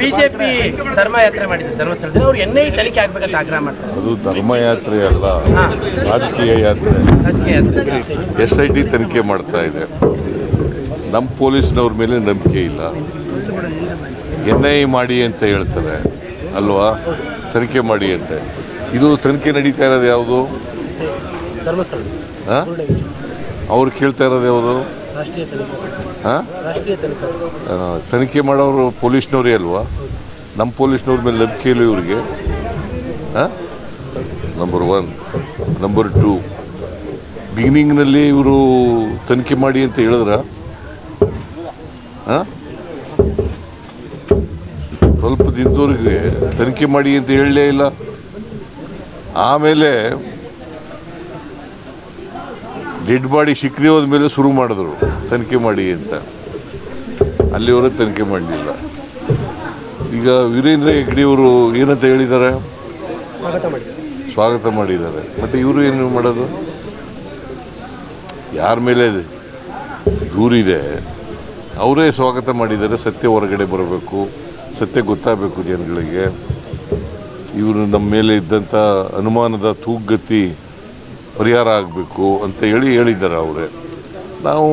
BJP ಧರ್ಮಯಾತ್ರೆ ಧರ್ಮಸ್ಥಳದಲ್ಲಿ. ಅವ್ರು ತನಿಖೆ ಆಗ್ಬೇಕಂತ ಆಗ್ರಹ ಮಾಡ್ತಾರೆ. ಅದು ಧರ್ಮಯಾತ್ರೆ ಅಲ್ಲ ರಾಜಕೀಯ ಯಾತ್ರೆ. ಎಸ್ ಐ ಟಿ ತನಿಖೆ ಮಾಡ್ತಾ ಇದೆ. ನಮ್ಮ ಪೊಲೀಸ್ನವ್ರ ಮೇಲೆ ನಂಬಿಕೆ ಇಲ್ಲ. ಎನ್ ಐ ಮಾಡಿ ಅಂತ ಹೇಳ್ತಾರೆ ಅಲ್ವಾ? ತನಿಖೆ ಮಾಡಿ ಅಂತ. ಇದು ತನಿಖೆ ನಡೀತಾ ಇರೋದು ಯಾವುದು? ಅವ್ರು ಕೇಳ್ತಾ ಇರೋದು ಯಾವುದು? ತನಿಖೆ. ಮಾಡೋರು ಪೊಲೀಸ್ನವರೇ ಅಲ್ವಾ? ನಮ್ಮ ಪೊಲೀಸ್ನವ್ರ ಮೇಲೆ ನಂಬಿಕೆ ಇಲ್ಲ ಇವ್ರಿಗೆ. ಹಾಂ? ನಂಬರ್ ಒನ್ ನಂಬರ್ ಟು ಬಿಗಿನಿಂಗ್ನಲ್ಲಿ ಇವರು ತನಿಖೆ ಮಾಡಿ ಅಂತ ಹೇಳಿದ್ರ? ಹಾಂ? ಸ್ವಲ್ಪ ದಿನದವ್ರಿಗೆ ತನಿಖೆ ಮಾಡಿ ಅಂತ ಹೇಳಲೇ ಇಲ್ಲ. ಆಮೇಲೆ ಡೆಡ್ ಬಾಡಿ ಹೋದ ಮೇಲೆ ಶುರು ಮಾಡಿದ್ರು. ತನಿಖೆ ಮಾಡಿ ಅಂತ. ಅಲ್ಲಿವರೆಗೆ ತನಿಖೆ ಮಾಡಲಿಲ್ಲ. ಈಗ ವೀರೇಂದ್ರ ಹೆಗ್ಡೆಯವರು ಏನಂತ ಹೇಳಿದ್ದಾರೆ? ಸ್ವಾಗತ ಮಾಡಿದ್ದಾರೆ. ಮತ್ತು ಇವರು ಏನು ಮಾಡೋದು? ಯಾರ ಮೇಲೆ ದೂರಿದೆ? ಅವರೇ ಸ್ವಾಗತ ಮಾಡಿದ್ದಾರೆ. ಸತ್ಯ ಹೊರಗಡೆ ಬರಬೇಕು. ಸತ್ಯ ಗೊತ್ತಾಗಬೇಕು ಜನಗಳಿಗೆ. ಇವರು ನಮ್ಮ ಮೇಲೆ ಇದ್ದಂಥ ಅನುಮಾನದ ತೂಗತಿ ಪರಿಹಾರ ಆಗಬೇಕು ಅಂತ ಹೇಳಿ ಹೇಳಿದ್ದಾರೆ ಅವರೇ. ನಾವು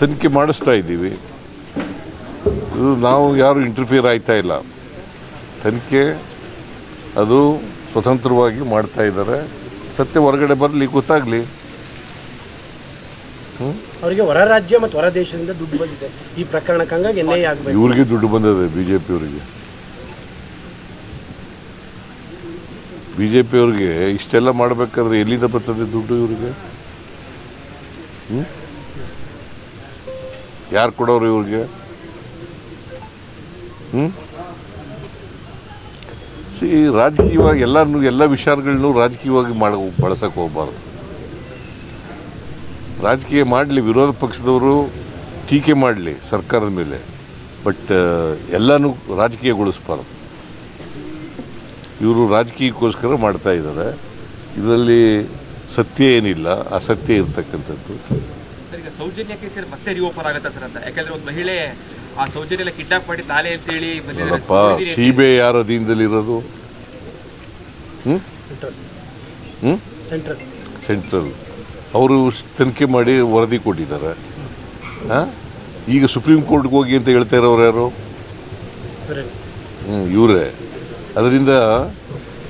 ತನಿಖೆ ಮಾಡಿಸ್ತಾ ಇದ್ದೀವಿ. ಇದು ನಾವು ಯಾರು ಇಂಟರ್ಫಿಯರ್ ಆಯ್ತಾ ಇಲ್ಲ. ತನಿಖೆ ಅದು ಸ್ವತಂತ್ರವಾಗಿ ಮಾಡ್ತಾ ಇದ್ದಾರೆ. ಸತ್ಯ ಹೊರಗಡೆ ಬರಲಿ ಗೊತ್ತಾಗಲಿ. ಅವರಿಗೆ ಹೊರ ರಾಜ್ಯ ಮತ್ತು ಹೊರ ದೇಶದಿಂದ ದುಡ್ಡು ಬಂದಿದೆ. ಈ ಪ್ರಕರಣಕ್ಕೆ ಹಂಗಾಗಿ ಎನ್ ಐ ಆಗಬೇಕು. ಇವ್ರಿಗೆ ದುಡ್ಡು ಬಂದಿದೆ ಬಿ ಜೆ ಪಿಯವರಿಗೆ ಬಿ ಜೆ ಪಿಯವ್ರಿಗೆ ಇಷ್ಟೆಲ್ಲ ಮಾಡಬೇಕಾದ್ರೆ ಎಲ್ಲಿಂದ ಬರ್ತದೆ ದುಡ್ಡು ಇವ್ರಿಗೆ? ಯಾರು ಕೊಡೋರು ಇವ್ರಿಗೆ? ಹ್ಞೂ ಸಿ ರಾಜಕೀಯವಾಗಿ ಎಲ್ಲರನ್ನೂ ಎಲ್ಲ ವಿಚಾರಗಳನ್ನೂ ರಾಜಕೀಯವಾಗಿ ಮಾಡ ಬಳಸಕ್ಕೆ ಹೋಗ್ಬಾರ್ದು. ರಾಜಕೀಯ ಮಾಡಲಿ, ವಿರೋಧ ಪಕ್ಷದವರು ಟೀಕೆ ಮಾಡಲಿ ಸರ್ಕಾರದ ಮೇಲೆ. ಬಟ್ ಎಲ್ಲನೂ ರಾಜಕೀಯಗೊಳಿಸ್ಬಾರ್ದು. ಇವರು ರಾಜಕೀಯಕ್ಕೋಸ್ಕರ ಮಾಡ್ತಾ ಇದ್ದಾರೆ ಇದರಲ್ಲಿ ಸತ್ಯ ಏನಿಲ್ಲ ಅಸತ್ಯ ಇರ್ತಕ್ಕಂಥದ್ದು. ಸರ್, ಈಗ ಸೌಜನ್ಯ ಕೇಸ್ ಮತ್ತೆ ರಿಓಪನ್ ಆಗತ್ತಾ ಸರ್ ಅಂತ? ಯಾಕಂದ್ರೆ ಒಂದು ಮಹಿಳೆ ಆ ಸೌಜನ್ಯ ಕಿಡ್ನಾಪ್ ಮಾಡಿ ತಾಲೆ ಅಂತ ಹೇಳಿ ಬಂದಿದ್ದಾರೆ. ನೋಡಪ್ಪ ಸಿ ಬಿ ಐ ಯಾರ ಅಧೀನದಲ್ಲಿರೋದು? ಹ್ಞೂ ಹ್ಞೂ ಸೆಂಟ್ರಲ್ ಸೆಂಟ್ರಲ್ ಅವರು ತನಿಖೆ ಮಾಡಿ ವರದಿ ಕೊಟ್ಟಿದ್ದಾರೆ. ಹಾಂ? ಈಗ ಸುಪ್ರೀಂ ಕೋರ್ಟ್ಗೆ ಹೋಗಿ ಅಂತ ಹೇಳ್ತಾ ಇರೋರು ಯಾರು? ಹ್ಞೂ ಇವರೇ. ಅದರಿಂದ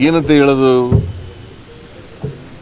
ಏನಂತ ಹೇಳೋದು?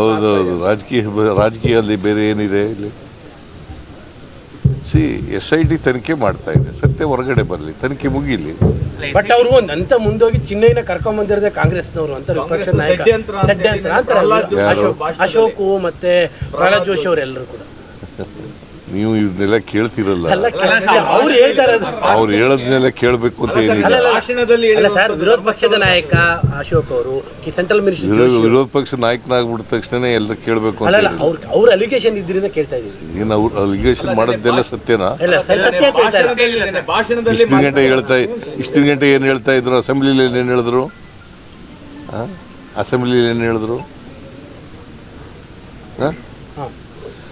ಹೌದೌದು ಇದೆ. ರಾಜಕೀಯ ರಾಜಕೀಯದಲ್ಲಿ ಬೇರೆ ಏನಿದೆ ಇಲ್ಲಿ? ಸಿ ಎಸ್ ಐ ಟಿ ತನಿಖೆ ಮಾಡ್ತಾ ಇದೆ. ಸತ್ಯ ಹೊರಗಡೆ ಬರಲಿ. ತನಿಖೆ ಮುಗಿಲಿ. ಬಟ್ ಅವರು ಒಂದಂತ ಮುಂದೋಗಿ ಚಿನ್ನೈನ ಕರ್ಕೊಂಡ್ ಬಂದಿರೋದೇ ಕಾಂಗ್ರೆಸ್ನವರು ಅಂತ ವಿಪಕ್ಷ ನಾಯಕ. ಅಶೋಕ್ ಮತ್ತೆ ಪ್ರಹ್ಲಾದ್ ಜೋಶಿ ಅವರೆಲ್ಲರೂ ಕೂಡ. ನೀವು ಇದನ್ನೆಲ್ಲ ಕೇಳ್ತಿರಲ್ಲ. ಅವ್ರು ಹೇಳದ್ನೆಲ್ಲ ಕೇಳ್ಬೇಕು ಹೇಳೋದನ್ನೆಲ್ಲ ಕೇಳಬೇಕು ಅಂತ ಏನಿಲ್ಲ. ವಿರೋಧ ಪಕ್ಷದ ನಾಯಕ ಅಶೋಕ್ ಅವರು ಸೆಂಟ್ರಲ್ ವಿರೋಧ ಮಿನಿಸ್ಟರ್ ವಿರೋಧ ಪಕ್ಷ ನಾಯಕನಾಗ್ಬಿಟ್ಟ ತಕ್ಷಣ ಎಲ್ಲ ಕೇಳಬೇಕು ಅಂತ ಅವ್ರ ಅವ್ರ ಅಲಿಗೇಷನ್ ಇದ್ರಿಂದ ಕೇಳ್ತಾ ಇದ್ದೀವಿ. ಏನು ಅವ್ರು ಅಲಿಗೇಷನ್ ಮಾಡೋದೆಲ್ಲ ಸತ್ಯನಾ? ಇಷ್ಟು ಸತ್ಯ ಅಂತ ಭಾಷಣದಲ್ಲಿ ಭಾಷಣದಲ್ಲಿ ಇಷ್ಟಿನ ಗಂಟೆ ಹೇಳ್ತಾ ಇಷ್ಟು ಗಂಟೆ ಏನು ಹೇಳ್ತಾ ಇದ್ರು? ಅಸೆಂಬ್ಲಿಲಿ ಏನು ಹೇಳಿದ್ರು? ಅಸೆಂಬ್ಲಿಲಿ ಏನು ಹೇಳಿದ್ರು?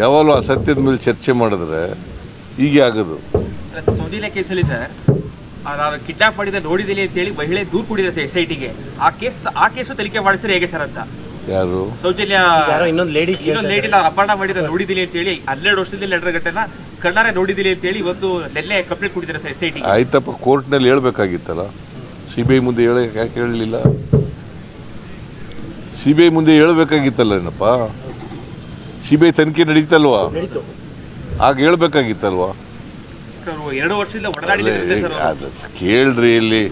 ಯಾವಾಗಲೂ ಸತ್ಯದ ಮೇಲೆ ಚರ್ಚೆ ಮಾಡಿದ್ರೆ ಹೀಗೆ ಆಗೋದು. ಸೋನಿಲಾ ಕೇಸಲ್ಲಿ ಸರ್ ಕಿಡ್ನಾಪ್ ಮಾಡಿದ ನೋಡಿದಿಲ್ಲ ಅಂತೇಳಿ ಮಹಿಳೆ ದೂರು ಕೊಟ್ಟಿದೆ ಎಸ್ ಐ ಟಿಗೆ ಆ ಕೇಸ್ ಆ ಕೇಸು ತನಿಖೆ ಮಾಡಿಸಿದ್ರೆ ಹೇಗೆ ಸರ್ ಅಂತ? ಯಾರು? ಸೌಜನ್ಯ ಯಾರೋ ಇನ್ನೊಂದು ಲೇಡಿ ಇನ್ನೊಂದು ಲೇಡಿ ನಾವು ಅಪಹರಣ ಮಾಡಿದ ನೋಡಿದಿಲ್ಲ ಅಂತೇಳಿ ಹನ್ನೆರಡು ವರ್ಷದಲ್ಲಿ ಲೆಟರ್ ಗಂಟೆನ ಕಣ್ಣಾರೆ ನೋಡಿದಿಲ್ಲ ಅಂತೇಳಿ ಇವತ್ತು ನೆಲ್ಲೆ ಕಂಪ್ಲೇಂಟ್ ಕೊಟ್ಟಿದ್ದಾರೆ ಸರ್ ಎಸ್ ಐ ಟಿ ಆಯ್ತಪ್ಪ ಕೋರ್ಟ್ನಲ್ಲಿ ಹೇಳ್ಬೇಕಾಗಿತ್ತಲ್ಲ? ಸಿ ಬಿ ಐ ಮುಂದೆ ಹೇಳಕ್ಕೆ ಯಾಕೆ ಹೇಳಲಿಲ್ಲ ಸಿ ಬಿ ಐ ಮುಂದೆ ಹೇಳ್ಬೇಕಾಗಿತ್ತಲ್ಲ ಏನಪ್ಪ? ಸಿ ಬಿ ಐ ತನಿಖೆ ನಡೀತಲ್ವಾ? ನಡೀತು. ಆಗ ಹೇಳ್ಬೇಕಾಗಿತ್ತಲ್ವಾ? ಅದು ಕೇಳ್ರಿ ಇಲ್ಲಿ.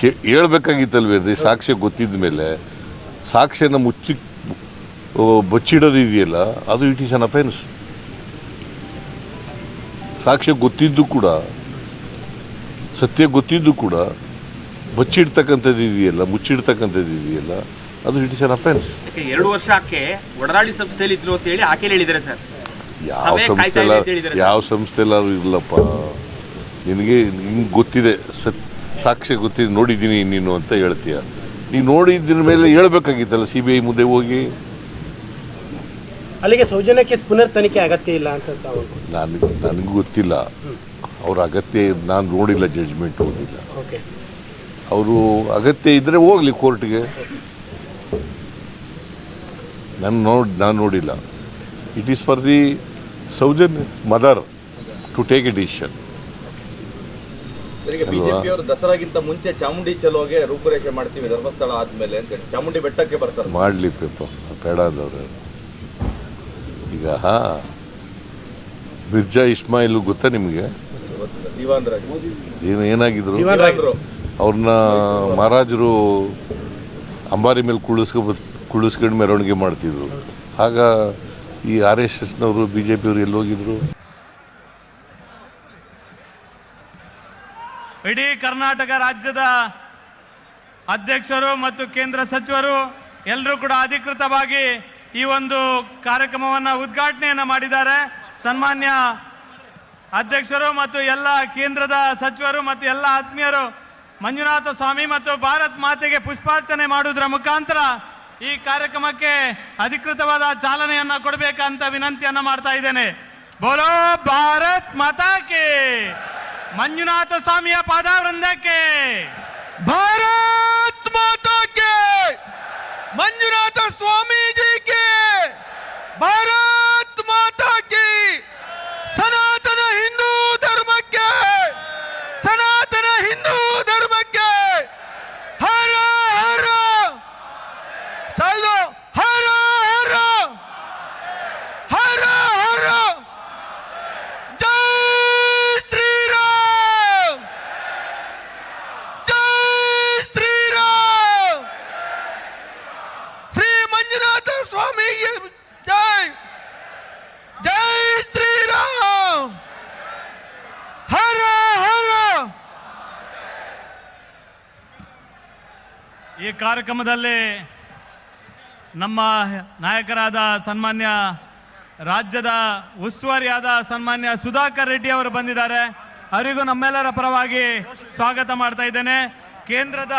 ಕೇ- ಹೇಳ್ಬೇಕಾಗಿತ್ತಲ್ವೇನ್ರಿ ಸಾಕ್ಷ್ಯ ಗೊತ್ತಿದ್ದ ಮೇಲೆ ಸಾಕ್ಷ್ಯನ ಮುಚ್ಚಿ ಬಚ್ಚಿಡೋದು ಇದೆಯಲ್ಲ ಅದು ಇಟ್ ಈಸ್ ಅನ್ ಅಫೆನ್ಸ್. ಸಾಕ್ಷ್ಯ ಗೊತ್ತಿದ್ದು ಕೂಡ ಸತ್ಯ ಗೊತ್ತಿದ್ದು ಕೂಡ ಬಚ್ಚಿಡ್ತಕ್ಕಂಥದ್ದು ಇದೆಯಲ್ಲ ಮುಚ್ಚಿಡ್ತಕ್ಕಂಥದ್ದು ಇದೆಯಲ್ಲ ಅದು ಅನ್ ಅಫೆನ್ಸ್ ಯಾಕೆ ಎರಡು ವರ್ಷ ಆಕೆ ಒಡನಾಡಿ ಸಂಸ್ಥೆಯಲ್ಲಿ ಇದ್ರು ಅಂತ ಹೇಳಿ ಆಕೆ ಹೇಳಿದ್ದಾರೆ ಸರ್. ಯಾವ ಕಾಯ್ತಾ ಸಂಸ್ಥೆ ಇದೆ ಅಂತ ಹೇಳಿದ್ದಾರೆ ಯಾವ ಸಂಸ್ಥೆಲ್ಲಾದ್ರು ಇರಲಪ್ಪ. ನಿನಗೆ ನಿಂಗೆ ಗೊತ್ತಿದೆ ಸತ್ ಸಾಕ್ಷಿ ಗೊತ್ತಿದೆ ನೋಡಿದ್ದೀನಿ ನೀನು ಅಂತ ಹೇಳ್ತೀಯ. ನೀನು ನೋಡಿದ್ದಿನ ಮೇಲೆ ಹೇಳ್ಬೇಕಾಗಿತ್ತಲ್ಲ ಸಿ ಬಿ ಐ ಮುಂದೆ ಹೋಗಿ? ಅಲ್ಲಿಗೆ ಸೌಜನ್ಯಕ್ಕೆ ಕೇಸ್ ಪುನರ್ ತನಿಖೆ ಅಗತ್ಯ ಇಲ್ಲ ಅಂತ ತಾವು ನನಗೆ ನನಗೂ ಗೊತ್ತಿಲ್ಲ. ಅವ್ರ ಅಗತ್ಯ ನಾನು ನೋಡಿಲ್ಲ ಜಡ್ಜ್ಮೆಂಟ್ ಹೋಗಿಲ್ಲ ಓಕೆ ಅವರು ಅಗತ್ಯ ಇದ್ದರೆ ಹೋಗ್ಲಿ ಕೋರ್ಟ್ಗೆ ನಾನು ನೋಡಿ ನಾನು ನೋಡಿಲ್ಲ. It is for the Soujanya mother to take a decision ದಸರಾಗಿಂತ ಮುಂಚೆ ಚಾಮುಂಡಿ ಚಲೋಗೆ ರೂಪುರೇಷೆ ಮಾಡ್ತೀವಿ ಧರ್ಮಸ್ಥಳ ಆದ್ಮೇಲೆ ಅಂತ ಚಾಮುಂಡಿ ಬೆಟ್ಟಕ್ಕೆ ಬರ್ತಾರೆ. ಮಾಡಲಿ ಪೇಪ ಬೇಡ ಅಂದವ್ರೆ ಈಗ ಮಿರ್ಜಾ ಇಸ್ಮಾಯಿಲ್ ಗೊತ್ತಾ ನಿಮಗೆ? ಏನು ಏನಾಗಿದ್ರು? ಅವ್ರನ್ನ ಮಹಾರಾಜರು ಅಂಬಾರಿ ಮೇಲೆ ಕುಳಿಸ್ಕೊ ಕುಳಿಸ್ಕೊಂಡು ಮೆರವಣಿಗೆ ಮಾಡ್ತಿದ್ರು. ಆಗ ಈ ಆರ್ ಎಸ್ ಎಸ್ನವರು, ಬಿ ಜೆ ಪಿಯವರು ಎಲ್ಲಿ ಹೋಗಿದ್ರು? ಇಡೀ ಕರ್ನಾಟಕ ರಾಜ್ಯದ ಅಧ್ಯಕ್ಷರು ಮತ್ತು ಕೇಂದ್ರ ಸಚಿವರು ಎಲ್ಲರೂ ಕೂಡ ಅಧಿಕೃತವಾಗಿ ಈ ಒಂದು ಕಾರ್ಯಕ್ರಮವನ್ನು ಉದ್ಘಾಟನೆಯನ್ನು ಮಾಡಿದ್ದಾರೆ. ಸನ್ಮಾನ್ಯ ಅಧ್ಯಕ್ಷರು ಮತ್ತು ಎಲ್ಲ ಕೇಂದ್ರದ ಸಚಿವರು ಮತ್ತು ಎಲ್ಲ ಆತ್ಮೀಯರು, ಮಂಜುನಾಥ ಸ್ವಾಮಿ ಮತ್ತು ಭಾರತ್ ಮಾತೆಗೆ ಪುಷ್ಪಾರ್ಚನೆ ಮಾಡುವುದರ ಮುಖಾಂತರ ಈ ಕಾರ್ಯಕ್ರಮಕ್ಕೆ ಅಧಿಕೃತವಾದ ಚಾಲನೆಯನ್ನ ಕೊಡಬೇಕಂತ ವಿನಂತಿಯನ್ನ ಮಾಡ್ತಾ ಇದ್ದೇನೆ. ಬೋಲೋ ಭಾರತ್ ಮಾತಾಕೆ ಮಂಜುನಾಥ ಸ್ವಾಮಿಯ ಪಾದಾವೃಂದಕ್ಕೆ! ಭಾರತ್ ಮಾತಾಕೆ ಮಂಜುನಾಥ ಸ್ವಾಮೀಜಿಗೆ! ಭಾರತ್ ಮಾತಾಕ್ಕೆ ಸನಾತನ ಹಿಂದೂ ಧರ್ಮಕ್ಕೆ ಸನಾತನ ಹಿಂದೂ ಧರ್ಮಕ್ಕೆ ಹರ ಹರ ಸಾಲ್ದು ಹರ ಹರ ಹರ ಹರ ಜೈ ಶ್ರೀರಾಮ್ ಜೈ ಶ್ರೀರಾಮ್ ಶ್ರೀ ಮಂಜುನಾಥ ಸ್ವಾಮಿಗೆ ಜೈ ಜೈ ಶ್ರೀರಾಮ್ ಹರ ಹರ ಈ ಕಾರ್ಯಕ್ರಮದಲ್ಲಿ ನಮ್ಮ ನಾಯಕರಾದ ಸನ್ಮಾನ್ಯ ರಾಜ್ಯದ ಉಸ್ತುವಾರಿಯಾದ ಸನ್ಮಾನ್ಯ ಸುಧಾಕರ್ ರೆಡ್ಡಿ ಅವರು ಬಂದಿದ್ದಾರೆ. ಅವರಿಗೂ ನಮ್ಮೆಲ್ಲರ ಪರವಾಗಿ ಸ್ವಾಗತ ಮಾಡ್ತಾ ಇದ್ದೇನೆ. ಕೇಂದ್ರದ